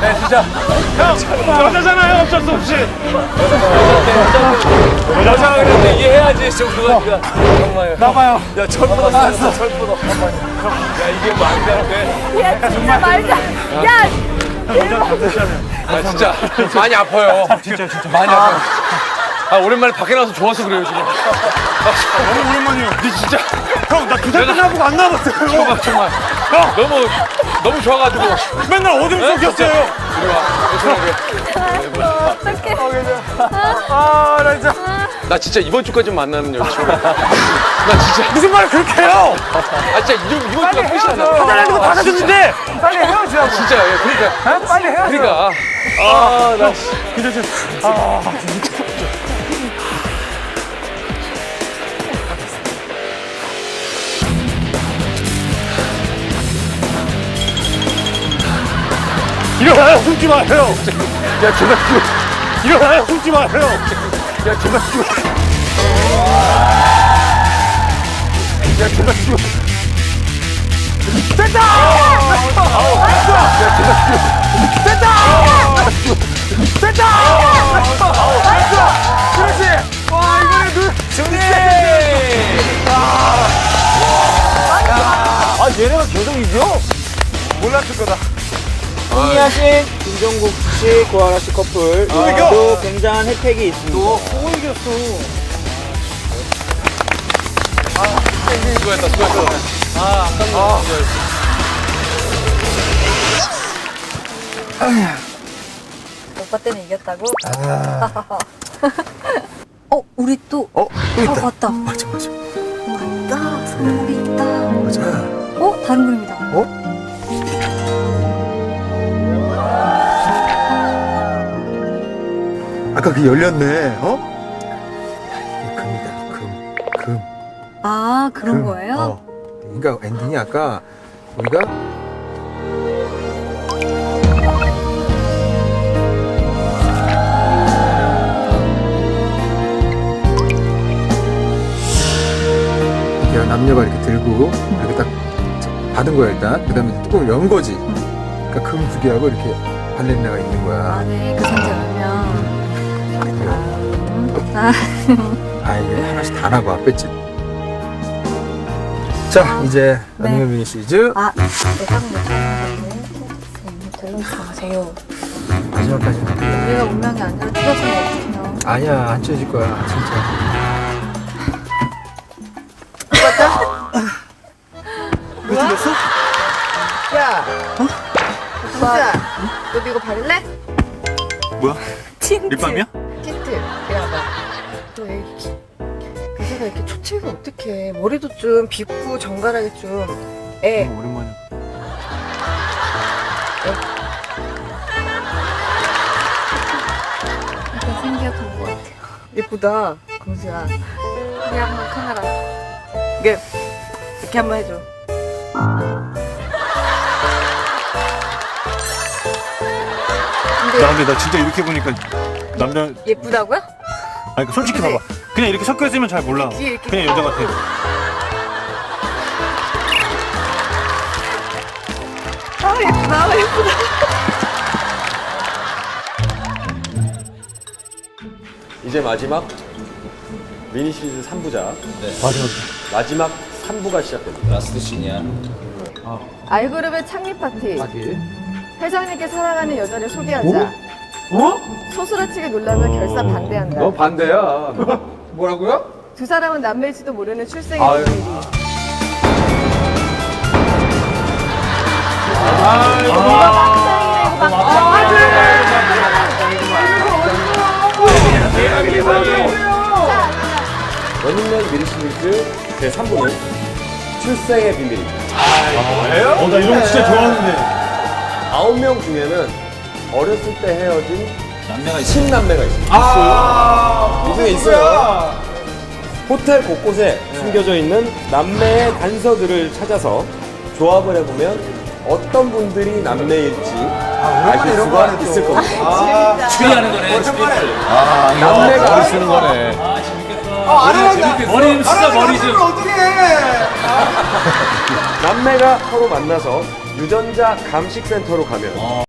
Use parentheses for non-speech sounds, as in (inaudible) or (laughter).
네, 진짜. 형 여자잖아요 어쩔 수 없이 여자가 그랬는데 이해해야지, 좀 그거니까. 정말. 나봐요. 야, 철부터 쌌어, 철부터. 야, 이게 뭐안 되는데. 야 진짜 말자. 야 아, 진짜. 많이 아파요. 진짜, 진짜. 많이 아파요. 아, 오랜만에 밖에 나와서 좋아서 그래요, 지금. 너무 오랜만이에요 근데 진짜 형 나두살 끝나보고 안 나왔어요 정말, 정말. 너무, 너무 좋아가지고. 맨날 이리 와. 이리 와. 아나 진짜 나 진짜 이번 주까지 만나는 여자친구. 나 진짜. 무슨 말을 그렇게 해요 아, 진짜 이번, 이번 주가 끝이 안 나. 하자는 거다 사줬는데 빨리 헤어지라고 진짜, 예, 그러니까. 빨리 헤어져 그러니까. 아, 나. 일어나요 숨지 마세요 야 제발 좀 일어나요 숨지 마세요 야 제발 좀 야, 제발 좀. 됐다! 야, 제발 좀. 됐다! 됐다! 됐다! 그렇지! 와, 이번에 눈. 승리! 아, 얘네가 계속 이겨? 몰랐을 거다. 승리하신 김종국 씨, 고아라 씨 커플! 오늘도 굉장한 혜택이 있습니다. 수고했다, 수고했다. 아, 아깝네. 오빠 때는 이겼다고? (laughs) 어 우리 또. 어? 또 있다. 어 맞다. 맞아, 맞아. 아까 그 열렸네, 어? 이게 금이다, 금. 금. 아 그런 금. 거예요? 어. 그러니까 엔딩이 아까 우리가 이렇게 남녀가 이렇게 들고 이렇게 딱 받은 거야 일단 그 다음에 뚜껑을 연 거지 그러니까 금 두 개하고 이렇게 발렌나가 있는 거야 안에 그 상자 보면. 아 아 이게 하나씩 다 나고 앞에 집. 자 이제 네. 러닝 미니 시리즈 아, 근데 잘못 들러주세요. 마지막까지 우리가 운명이 아니라 틀어진 거 어떡해요. 아니야 안 찢어질 거야 진짜 왜 틀렸어? 야, 진짜 너도 이거 바를래? 뭐야? 립밤이야? 나. 너 애기. 의사가 이렇게 초치면 어떡해. 머리도 좀 빗고 정갈하게 좀. 애. 오랜만이야 약간 생기였던 것 같아요. 예쁘다. 공수야. 우리 한번 카메라. 이게, 이렇게 한번 해줘. 근데 나 근데 나 진짜 이렇게 보니까 남자 예쁘다고요? 아니 그 솔직히 그치? 봐봐 그냥 이렇게 섞여 있으면 잘 몰라 뒤에 이렇게 그냥 여자 같아 아, 예쁘다. 예쁘다. 이제 마지막 미니 시리즈 3부작. 마지막 3부가 시작됩니다. 알그룹의 창립 파티. 회장님께 사랑하는 여자를 소개하자. 어? 소스라치게 놀라면 결사 반대한다. 너 반대야. (laughs) 뭐라고요? 두 사람은 남매일지도 모르는 출생의 아유. 비밀이. 러닝맨 미니 시리즈 제 3부는 출생의 비밀입니다. 어나 이런 거 진짜 좋아하는데 아홉 명 중에는 어렸을 때 헤어진 남매가 친남매가 있어요. 아, 이 중에 있어요. 호텔 곳곳에 숨겨져 있는 남매의 단서들을 찾아서 조합을 해보면 어떤 분들이 남매일지 아실 수가 있을 겁니다. 추리하는 거네. 남매가 머리 쓰는 거네. 머리 진짜 머리 좀. (laughs) 남매가 서로 만나서 유전자 감식센터로 가면